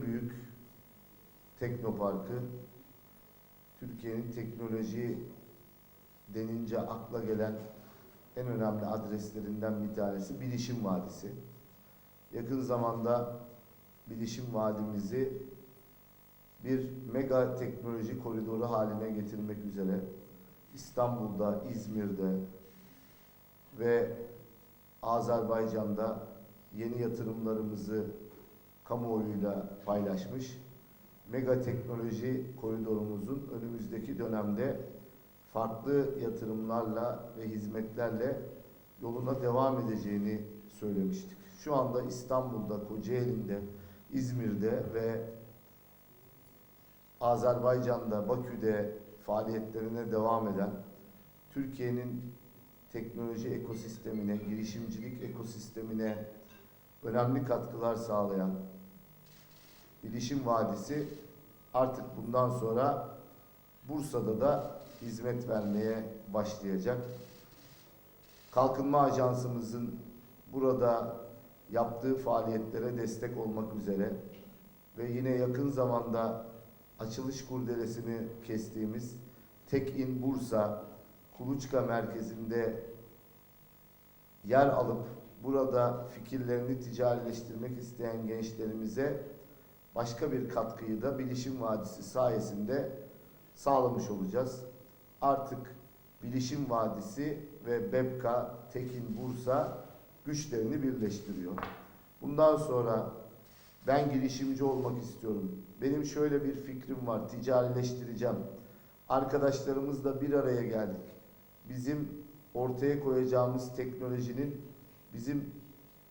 büyük teknoparkı Türkiye'nin teknoloji denince akla gelen en önemli adreslerinden bir tanesi Bilişim Vadisi. Yakın zamanda Bilişim Vadimizi bir mega teknoloji koridoru haline getirmek üzere İstanbul'da, İzmir'de ve Azerbaycan'da yeni yatırımlarımızı kamuoyuyla paylaşmış. Mega teknoloji koridorumuzun önümüzdeki dönemde farklı yatırımlarla ve hizmetlerle yoluna devam edeceğini söylemiştik. Şu anda İstanbul'da, Kocaeli'nde, İzmir'de ve Azerbaycan'da, Bakü'de faaliyetlerine devam eden Türkiye'nin teknoloji ekosistemine, girişimcilik ekosistemine önemli katkılar sağlayan Bilişim Vadisi artık bundan sonra Bursa'da da hizmet vermeye başlayacak. Kalkınma Ajansımızın burada yaptığı faaliyetlere destek olmak üzere ve yine yakın zamanda açılış kurdelesini kestiğimiz Tekin Bursa Kuluçka merkezinde yer alıp burada fikirlerini ticarileştirmek isteyen gençlerimize başka bir katkıyı da Bilişim Vadisi sayesinde sağlamış olacağız. Artık Bilişim Vadisi ve BEBKA, Tekin Bursa güçlerini birleştiriyor. Bundan sonra ben girişimci olmak istiyorum. Benim şöyle bir fikrim var, ticarileştireceğim. Arkadaşlarımızla bir araya geldik. Bizim ortaya koyacağımız teknolojinin, bizim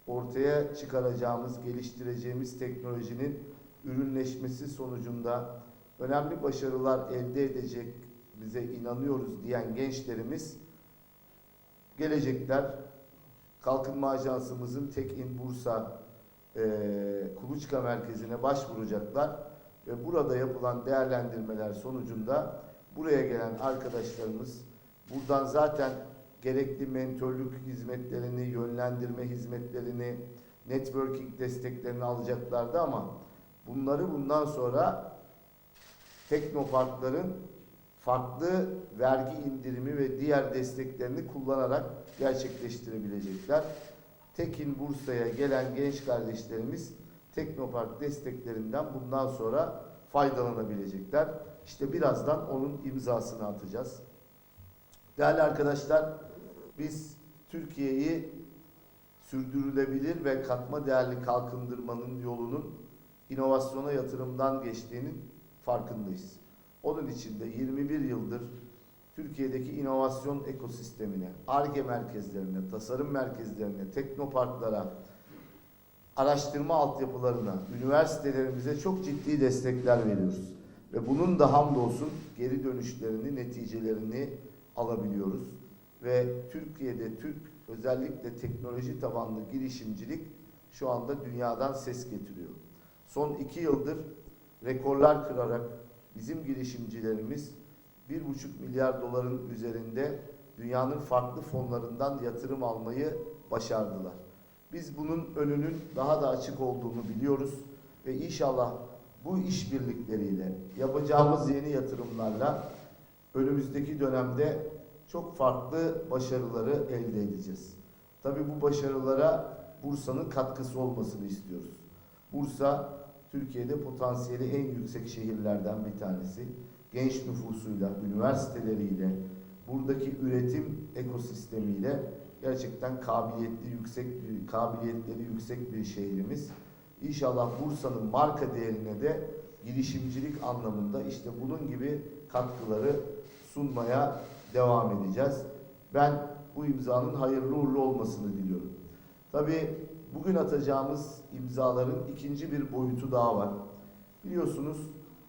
ortaya çıkaracağımız, geliştireceğimiz teknolojinin ürünleşmesi sonucunda önemli başarılar elde edecek bize inanıyoruz diyen gençlerimiz gelecekler. Kalkınma Ajansımızın Tekin Bursa e, Kuluçka Merkezi'ne başvuracaklar ve burada yapılan değerlendirmeler sonucunda buraya gelen arkadaşlarımız buradan zaten gerekli mentörlük hizmetlerini, yönlendirme hizmetlerini, networking desteklerini alacaklardı ama bunları bundan sonra teknoparkların farklı vergi indirimi ve diğer desteklerini kullanarak gerçekleştirebilecekler. Tekin Bursa'ya gelen genç kardeşlerimiz Teknopark desteklerinden bundan sonra faydalanabilecekler. İşte birazdan onun imzasını atacağız. Değerli arkadaşlar, biz Türkiye'yi sürdürülebilir ve katma değerli kalkındırmanın yolunun inovasyona yatırımdan geçtiğinin farkındayız. Onun için de 21 yıldır Türkiye'deki inovasyon ekosistemine, ARGE merkezlerine, tasarım merkezlerine, teknoparklara, araştırma altyapılarına, üniversitelerimize çok ciddi destekler veriyoruz. Ve bunun da hamdolsun geri dönüşlerini, neticelerini alabiliyoruz. Ve Türkiye'de Türk özellikle teknoloji tabanlı girişimcilik şu anda dünyadan ses getiriyor. Son iki yıldır rekorlar kırarak bizim girişimcilerimiz bir buçuk milyar doların üzerinde dünyanın farklı fonlarından yatırım almayı başardılar. Biz bunun önünün daha da açık olduğunu biliyoruz ve inşallah bu işbirlikleriyle yapacağımız yeni yatırımlarla önümüzdeki dönemde çok farklı başarıları elde edeceğiz. Tabii bu başarılara Bursa'nın katkısı olmasını istiyoruz. Bursa Türkiye'de potansiyeli en yüksek şehirlerden bir tanesi. Genç nüfusuyla, üniversiteleriyle, buradaki üretim ekosistemiyle gerçekten kabiliyetli yüksek bir kabiliyetleri yüksek bir şehrimiz. İnşallah Bursa'nın marka değerine de girişimcilik anlamında işte bunun gibi katkıları sunmaya devam edeceğiz. Ben bu imzanın hayırlı uğurlu olmasını diliyorum. Tabii bugün atacağımız imzaların ikinci bir boyutu daha var. Biliyorsunuz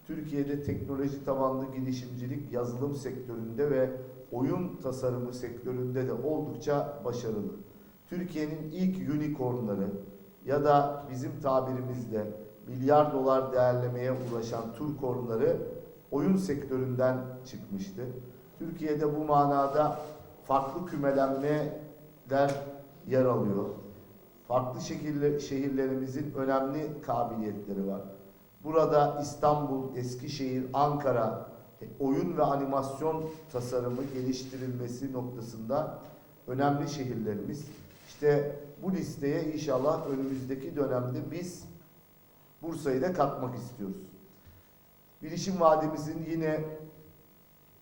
Türkiye'de teknoloji tabanlı girişimcilik yazılım sektöründe ve oyun tasarımı sektöründe de oldukça başarılı. Türkiye'nin ilk unicornları ya da bizim tabirimizle milyar dolar değerlemeye ulaşan turkornları oyun sektöründen çıkmıştı. Türkiye'de bu manada farklı kümelenmeler yer alıyor. Farklı şekilde şehirlerimizin önemli kabiliyetleri var. Burada İstanbul, Eskişehir, Ankara e, oyun ve animasyon tasarımı geliştirilmesi noktasında önemli şehirlerimiz. İşte bu listeye inşallah önümüzdeki dönemde biz Bursa'yı da katmak istiyoruz. Bilişim Vadimizin yine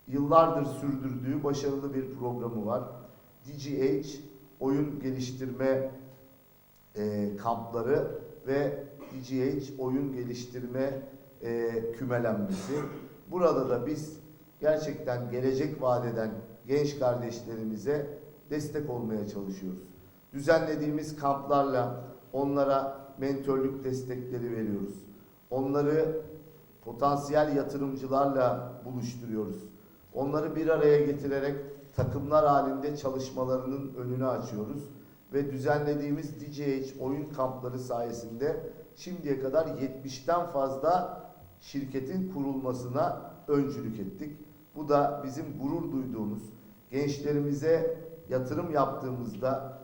yıllardır sürdürdüğü başarılı bir programı var. DGH oyun geliştirme e, kampları ve DGH oyun geliştirme e, kümelenmesi. Burada da biz gerçekten gelecek vadeden genç kardeşlerimize destek olmaya çalışıyoruz. Düzenlediğimiz kamplarla onlara mentörlük destekleri veriyoruz. Onları potansiyel yatırımcılarla buluşturuyoruz. Onları bir araya getirerek takımlar halinde çalışmalarının önünü açıyoruz ve düzenlediğimiz DJH oyun kampları sayesinde şimdiye kadar 70'ten fazla şirketin kurulmasına öncülük ettik. Bu da bizim gurur duyduğumuz, gençlerimize yatırım yaptığımızda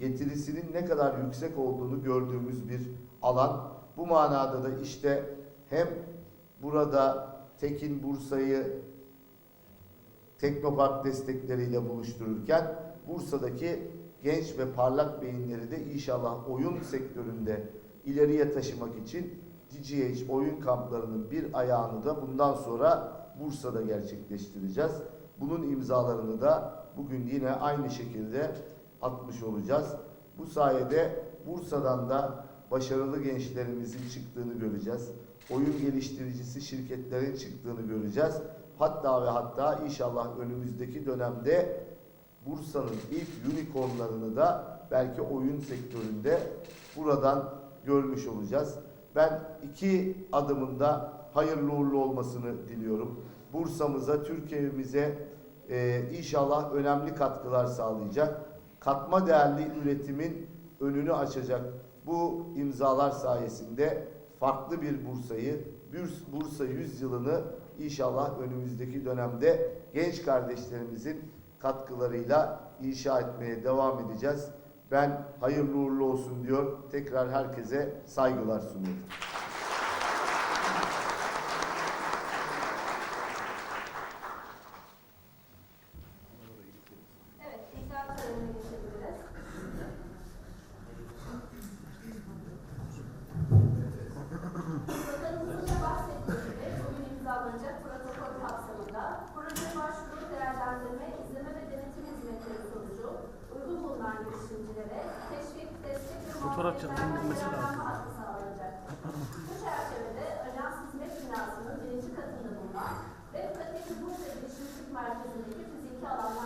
getirisinin ne kadar yüksek olduğunu gördüğümüz bir alan. Bu manada da işte hem burada Tekin Bursa'yı Teknopark destekleriyle buluştururken Bursa'daki genç ve parlak beyinleri de inşallah oyun sektöründe ileriye taşımak için DGH oyun kamplarının bir ayağını da bundan sonra Bursa'da gerçekleştireceğiz. Bunun imzalarını da bugün yine aynı şekilde atmış olacağız. Bu sayede Bursa'dan da başarılı gençlerimizin çıktığını göreceğiz. Oyun geliştiricisi şirketlerin çıktığını göreceğiz. Hatta ve hatta inşallah önümüzdeki dönemde Bursa'nın ilk unicornlarını da belki oyun sektöründe buradan görmüş olacağız. Ben iki adımında hayırlı uğurlu olmasını diliyorum. Bursa'mıza, Türkiye'mize e, inşallah önemli katkılar sağlayacak. Katma değerli üretimin önünü açacak bu imzalar sayesinde farklı bir Bursa'yı, Bursa 100 yılını inşallah önümüzdeki dönemde genç kardeşlerimizin katkılarıyla inşa etmeye devam edeceğiz. Ben hayırlı uğurlu olsun diyor. Tekrar herkese saygılar sunuyorum. fotoğrafçının bilmesi lazım. Bu çerçevede Ajans Hizmet Binası'nın birinci katında bulunan ve Kadir Bursa Girişimcilik Merkezi'ndeki fiziki alanlar